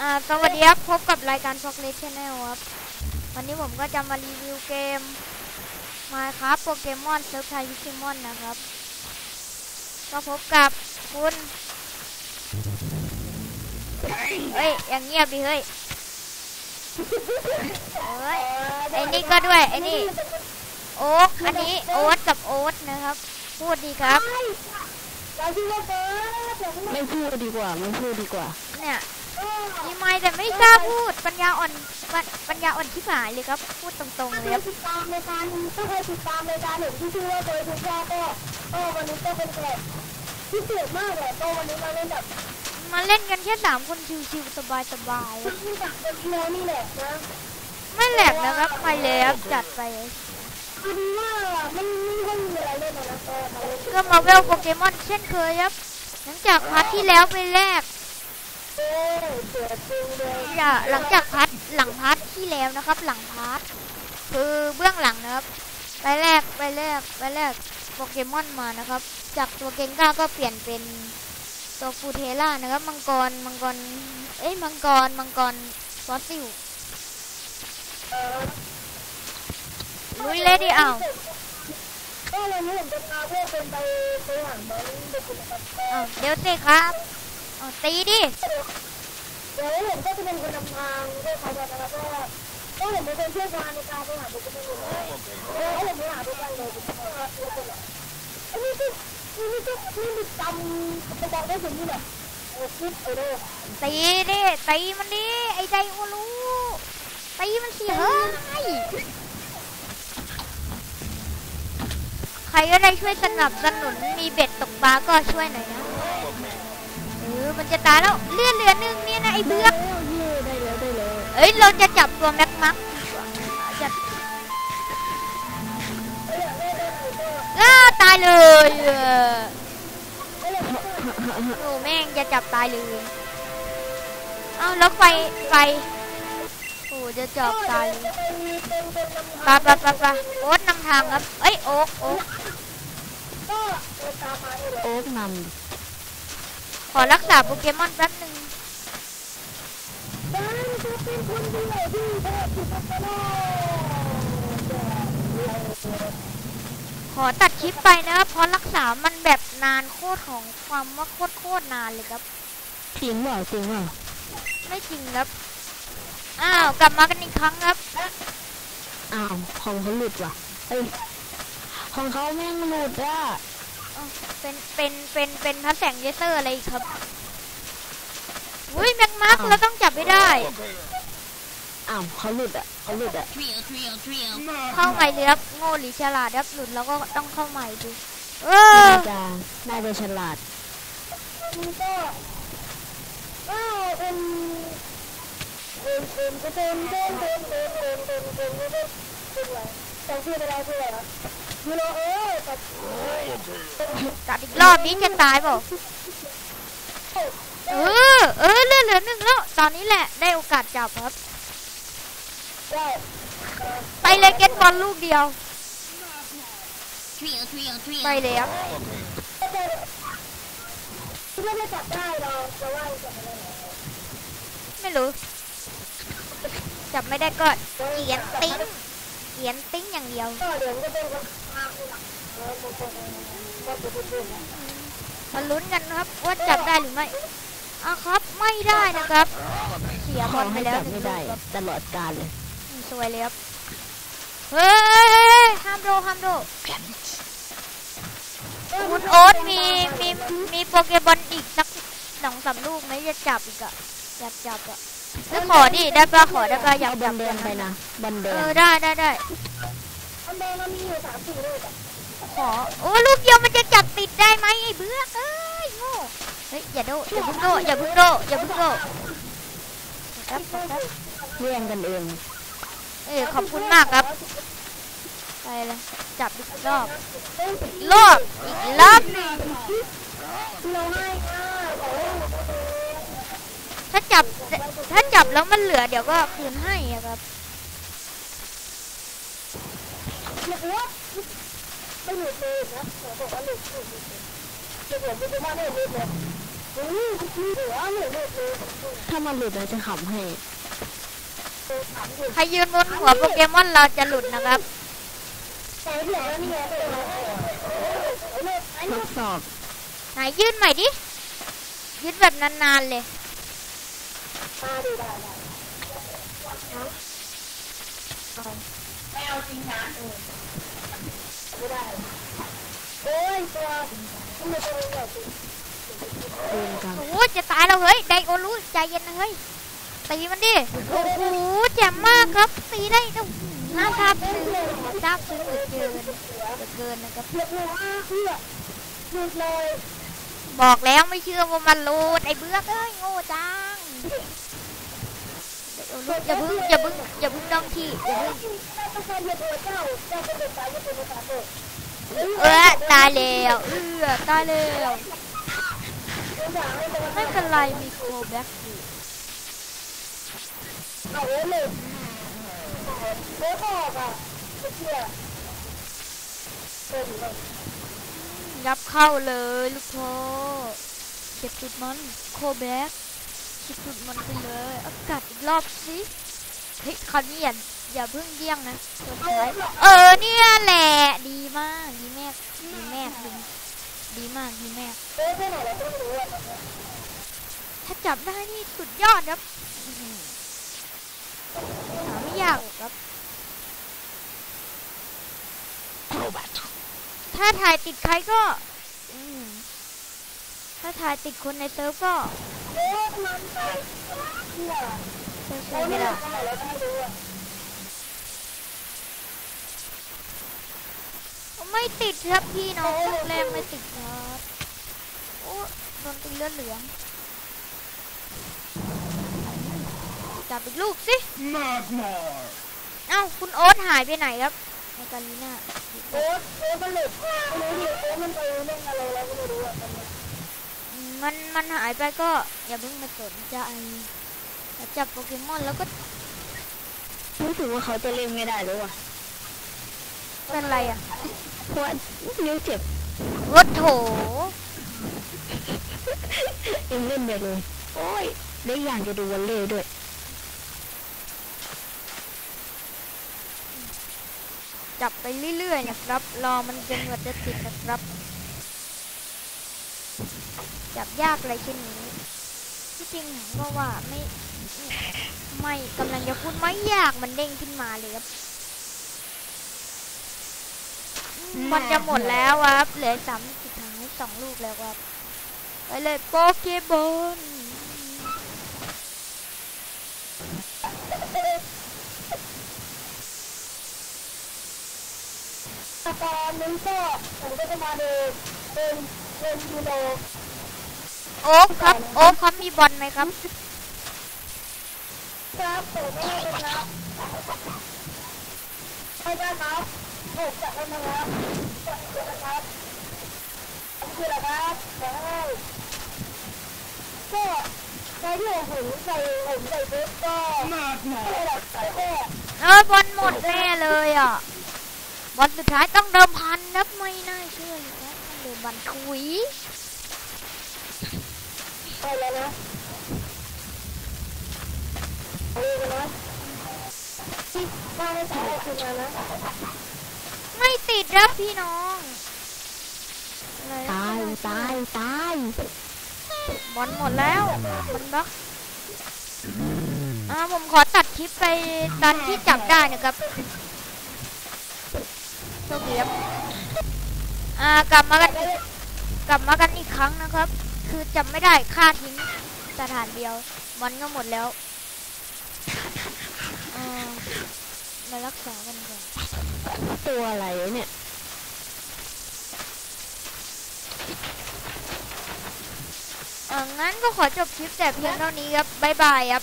อ่าสวัสดีครับพบกับรายการฟอกเลสชแนลครับ วันนี้ผมก็จะมารีวิวเกมมาครับโปเกมอนเซิร์ฟไทยวิชิมอนนะครับ ก็พบกับคุณเฮ้ยอย่างเงียบดิเฮ้ยเฮ้ยไอ้นี่ก็ด้วยไอ้นี่โอ๊กอันนี้โอ๊ตกับโอ๊ตนะครับ พูดดีครับเราชื่อว่าเฟิร์สไม่พูดดีกว่าไม่พูดดีกว่าเนี่ย มีไม้แต่ไม่กล้าพูดปัญญาอ่อนปัญปัญญาอ่อนที่หายเลยครับพูดตรงๆเลยครับติดตามในการถ้าใครติดตามในการเห็นที่ชื่อว่าเฟิร์สทุกท่าก็ก็วันนี้ก็เป็นแบบพิเศษมากเลยก็วันนี้มาเล่นแบบมาเล่นกันแค่สามคนชิวๆสบายๆที่จากเป็นโมนี่แหละนะไม่แหลกนะครับไปเลยครับจัดไปคือดีว่าไม่ไม่ค่อยมีอะไรเล่นนะก็มาเล่นก็มาเวลโปเกมอนเช่นเคยครับหลังจากพาร์ทที่แล้วไปแรก อ้ยเสือจริงเลยอย่าหลังจากพาร์ทหลังพาร์ทที่แล้วนะครับ หลังพาร์ทคือเบื้องหลังนะครับไปแรกไปแรกไปแรกโปเกมอนมานะครับ จากตัวเกงก้าก็เปลี่ยนเป็นตัวฟูเทล่านะครับ มังกรมังกรเอ้ยมังกรมังกรฟอสซิลเออลุยเลยดิอ้าวก็วันนี้ผมจะพาเพื่อนเป็นไปไปหางบอลเด็กนะครับอ้าวเดี๋ยวสิครับ อ้ตีดิเดี๋ยวผมก็จะเป็นคนนำทางด้วยเขาจะนะครับก็ก็ผมเป็นเชี่ยวชาญในการไปหาโปเกมอนเลยเออผมไปหาทุกวันเลยผมก็แล้วก็อันนี้คือนี่ก็นี่จำจะบอกได้ถึงนี่แหละตีดิตีมันดิไอ้ใจโอรู้ตีมันสิเฮ้ยใครก็ได้ช่วยสนับสนุนมีเบ็ดตกปลาก็ช่วยหน่อยนะ มันจะตายแล้วเลือดเหลือหนึ่งเนี่ยนะไอ้เบือกแล้วเย่ได้แล้วได้แล้วเอ้ยเราจะจับตัวแม็กมักจะอ้าตายเลยเออโอ้แม่งจะจับตายเลยเอ้าแล้วไฟไฟโอ้จะจับตายเลยเป็นเป็นนำปะปะปะปะโอ๊ตนำทางครับเอ้ยโอ๊กโอ๊กก็เดินตามมาเลยโอ๊กนข อรักษาโปเกมอนแป๊บหนึ่งบ้านจะเป็นคนเดียวที่ชอบที่สุดในโลกขอตัดคลิปไปนะครับเพราะรักษามันแบบนานโคตรของความว่าโคตรโคตรนานเลยครับำจริงเปล่าจริงเปล่าไม่จริงครับ อ้าวกลับมากันอีกครั้งครับ อ้าวของเขาหลุดว่ะเอ้ยของเขาแม่งหลุดอะอ้าว เป็น เป็น เป็น เป็นพระแสงเลเซอร์อะไรอีกครับอุ้ยแม็กมาร์กเราต้องจับให้ได้ อ้าวเขาหลุดอะเขาหลุดอะเข้าใหม่เลยครับโง่หรือฉลาดครับหลุดแล้วก็ต้องเข้าใหม่ดูเออน่าจะน่าจะฉลาดมันก็ก็เป็นเป็นเป็นก็เป็นเป็นเป็นเป็นเป็นเป็นเป็นเป็นเป็นอะไรจำชื่อไม่ได้ชื่ออะไรนะ ยูโรเออแต่จัดอีกรอบนี้จะตายเปล่าเออ เออเลือเหลือหนึ่งแล้ว ตอนนี้แหละได้โอกาสจับครับ ไปเลยเก็ตบอลลูกเดียว ไปเลยครับคิดว่จะจับได้เราจะว่าจับไม่ได้ไม่รู้ จับไม่ได้ก็เขียนติ้ง เขียนติ้งอย่างเดียวก็เดี๋ยวจะเป็นคนทางหลักเออมันจะก็จะเป็นมาลุ้นกันนะครับว่าจับได้หรือไม่อะครับไม่ได้นะครับ เสียขบออลไปให้แล้วจับไม่ได้หนึ่งลูกครับตลอดกาลเลยอืมสวยเลยครับเฮ้ยห้ามโดห้ามโดคุณโอ๊ตมีมีมีโปเกบอลอีกสักสองสามลูกไหมจะจับอีกอะอยากจับอะ แล้วขอดิได้ปะขอได้ปะอยากเอาบอจัลบแดงไปนะบอลแดเองอได้ได้ได้อันแดงมันมีอยู่สามสี่ลูกอะขอโอ้ลูกเดียวมันจะจับติดได้ไหมไอ้เบื้อกเอ้ยโง่เฮ้ยอย่าโดอย่าเพึ่งโดอย่าเพึ่งโดอย่าเพึ่งโดครับครับครับเลี้ยงกันเองเอ้ยขอบคุณมากครับไปเลยจับอีกรอบอีกรอบอีกรอบหนึ่งเราให้ค่ะบอกว่าถ้าจับ เดี๋ยวก็คืนให้ครับหรือว่าไม่หลุดเลยนะผมบอกว่าหลุดหลุดหลุดหลุดหลุดหลุดไม่ได้หลุดเลยอืมคือหัวเหมือนเลยเลยถ้ามันหลุดเราจะขำให้ใครยืนบนหัวโปเกมอนเราจะหลุดนะครับทดสอบไหนยืนใหม่ดิยืนแบบนานๆเลย ไม่เอาจริงนะไม่ได้โอ้ยตัวมันเป็นตัวใหญ่จริงเดินกันโอ้จะตายแล้วเฮ้ยไดโอรุใจเย็นนะเฮ้ยตีมันดิโอ้โหแจ่มมากครับตีได้โอ้โหน่าซาบซึ้งซาบซึ้งเหลือเกินเหลือเกินนะครับบอกแล้วไม่เชื่อว่ามันรูดไอ้เบื้อเอ้ยโง่จัง อรุอย่าพึ่งอย่าพึ่งอย่าพึ่งดองที่อย่าพึ่งถ้าใครเป็นตัวเจ้าเจ้าเป็นตายจะเป็นภาษาเด็กเออตายแล้วเออตายแล้วไม่ได้ไม่ได้ไม่เป็นไรมีโคแบ็กอยู่เอาเลยโอ้ออกอะไม่เชื่อเป็นเลยยับเข้าเลยลูกพ่อเก็บจุดมันโคแบ็ก เก็บจุดมันไปเลยอากาศอีกรอบสิเฮ้ยคราวนี้อย่าอย่าเพิ่งเยี่ยงนะตัวท้ายเออเนี่ยแหละดีมาก ดีแม่ดีแม่ดีดีมากดีแม่เอ๊ะไปไหนเราไม่รู้อะถ้าจับได้นี่สุดยอดครับอื้อหือหาไม่ยากหรอกครับถ้าถ่ายติดใครก็อืมถ้าถ่ายติดคนในเซิร์ฟก็เอ๊ะมันไปเชื่อเซิร์ฟเราไม่ได้ไม่ติดครับพี่น้องแรงไม่ติดครับโอ้โดนตีเลือดเหลืองจับอีกลูกสิเอ้าคุณโอ๊ตหายไปไหนครับในการลีน่าโอ๊ตโอ๊ตมันหลุดโอ๊ตมันไปเล่นอะไรเราก็ไม่รู้อะตอนนี้ มมันมันหายไปก็อย่าเพิ่งมาสนใจถ้าจับโปเกมอนแล้วก็รู้สึกว่าเขาจะเล่นไม่ได้หรือวะเป็นไรอะเพราะว่านิ้วเจ็บรถโถยังเล่นไปเลย โอ้ยได้อย่างจะดูวอลเล่ด้วยจับไปเรื่อยๆนะครับ รอมันจนกว่าจะติดนะครับ จับยากอะไรเช่นนี้ ที่จริงผมก็ว่าไม่ไม่กำลังจะพูดไม่ยากมันเด้งขึ้นมาเลยครับอืมมันจะหมดแล้วครับ เหลือสามลูกสุดท้ายสองลูกแล้วครับ ไปเลยโปเกบอลตอนนี้ก็ผมก็จะมาดูเป็นเป็นยูโร โอ๊คครับ โอ๊คครับมีบอลไหมครับ ครับผมไม่ได้ครับไม่ได้ครับผมจะทำนะครับจะทำนะครับคืออะไรครับขอให้ก็ในที่ผมใส่ผมใส่ชุดก็ม่ Magmar! ได้หลักใส่แค่เออบอลหมดแน่เลยอะบอลสุดท้ายต้องเดิมพันนับไม่น่าเชื่อเลยนะต้องเดิมบันคุย ไปแล้วนะไปเลยนะที่บ้านไม่ใช่คุณนะนะ ไม่ติดครับพี่น้องอะไรตายตายตายบอลหมดแล้วบอลบล็อกอ่าผมขอตัดคลิปไปตอนที่จับได้นะครับโชคดีครับอ่ากลับมากันอีกกลับมากันอีกครั้งนะครับ คือจำไม่ได้ค่าทิ้งสถานเดียวบอลก็หมดแล้วอ่ามารักษากันก่อนตัวอะไรวะเนี่ยอ่างั้นก็ขอจบคลิปแต่เพียงเท่านี้ครับ บ๊ายบายครับ